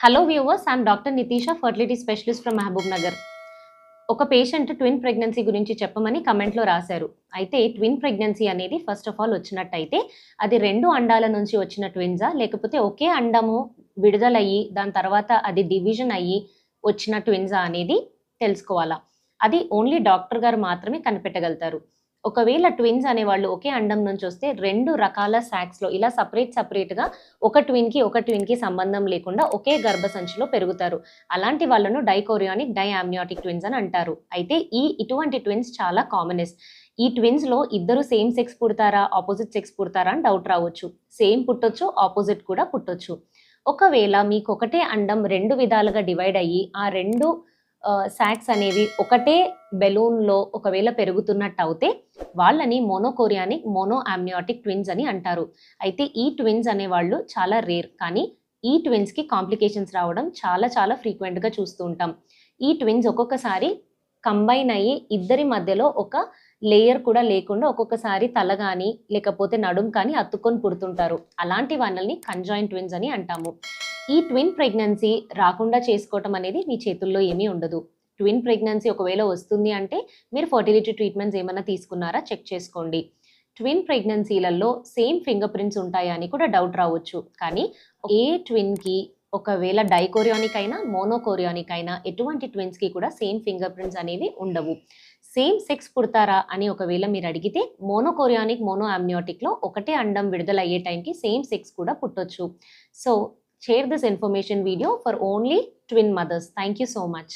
Hello viewers I'm doctor Nitisha fertility specialist from Mahbubnagar ఒక patient twin pregnancy గురించి చెప్పమని కమెంట్లో రాశారు. అయితే ట్విన్ ప్రెగ్నెన్సీ అనేది ఫస్ట్ ఆఫ్ ఆల్ వచ్చినట్టయితే అది రెండు అండాల నుంచి వచ్చిన ట్విన్సా లేకపోతే ఒకే అండము విడుదలయ్యి దాని తర్వాత అది డివిజన్ అయ్యి వచ్చిన ట్విన్సా అనేది తెలుసుకోవాలా? అది ఓన్లీ డాక్టర్ గారు మాత్రమే కనిపెట్టగలుగుతారు. ఒకవేళ ట్విన్స్ అనేవాళ్ళు ఒకే అండం నుంచి వస్తే రెండు రకాల సాక్స్లో ఇలా సపరేట్ సపరేట్గా ఒక ట్విన్కి ఒక ట్విన్కి సంబంధం లేకుండా ఒకే గర్భసంచిలో పెరుగుతారు. అలాంటి వాళ్ళను డైకోరియానిక్ డైఆమ్నియాటిక్ ట్విన్స్ అని అంటారు. అయితే ఈ ఇటువంటి ట్విన్స్ చాలా కామనెస్ట్ ఈ ట్విన్స్లో ఇద్దరు సేమ్ సెక్స్ పుడతారా ఆపోజిట్ సెక్స్ పుడతారా అని డౌట్ రావచ్చు. సేమ్ పుట్టొచ్చు ఆపోజిట్ కూడా పుట్టొచ్చు. ఒకవేళ మీకు ఒకటే అండం రెండు విధాలుగా డివైడ్ అయ్యి ఆ రెండు సాక్స్ అనేవి ఒకటే బెలూన్లో ఒకవేళ పెరుగుతున్నట్టు అవుతే వాళ్ళని మోనోకోరియానిక్ మోనో ఆమ్నియాటిక్ ట్విన్స్ అని అంటారు. అయితే ఈ ట్విన్స్ అనేవాళ్ళు చాలా రేర్ కానీ ఈ ట్విన్స్కి కాంప్లికేషన్స్ రావడం చాలా చాలా ఫ్రీక్వెంట్గా చూస్తూ ఉంటాం. ఈ ట్విన్స్ ఒక్కొక్కసారి కంబైన్ అయ్యి ఇద్దరి మధ్యలో ఒక లేయర్ కూడా లేకుండా ఒక్కొక్కసారి తల కానీ లేకపోతే నడుం కానీ అత్తుకొని పుడుతుంటారు. అలాంటి వాళ్ళని కంజాయిన్ ట్విన్స్ అని అంటాము. ఈ ట్విన్ ప్రెగ్నెన్సీ రాకుండా చేసుకోవటం అనేది మీ చేతుల్లో ఏమీ ఉండదు. ట్విన్ ప్రెగ్నెన్సీ ఒకవేళ వస్తుంది అంటే మీరు ఫర్టిలిటీ ట్రీట్మెంట్స్ ఏమైనా తీసుకున్నారా చెక్ చేసుకోండి. ట్విన్ ప్రెగ్నెన్సీలలో సేమ్ ఫింగర్ ప్రింట్స్ ఉంటాయా అని కూడా డౌట్ రావచ్చు. కానీ ఏ ట్విన్కి ఒకవేళ డైకోరియానిక్ అయినా మోనోకోరియానిక్ అయినా ఎటువంటి ట్విన్స్కి కూడా సేమ్ ఫింగర్ ప్రింట్స్ అనేవి ఉండవు. సేమ్ సెక్స్ పుడతారా అని ఒకవేళ మీరు అడిగితే మోనోకోరియానిక్ మోనో ఆమ్నియాటిక్లో ఒకటే అండం విడుదల అయ్యే టైంకి సేమ్ సెక్స్ కూడా పుట్టొచ్చు. So share this information video for only twin mothers thank you so much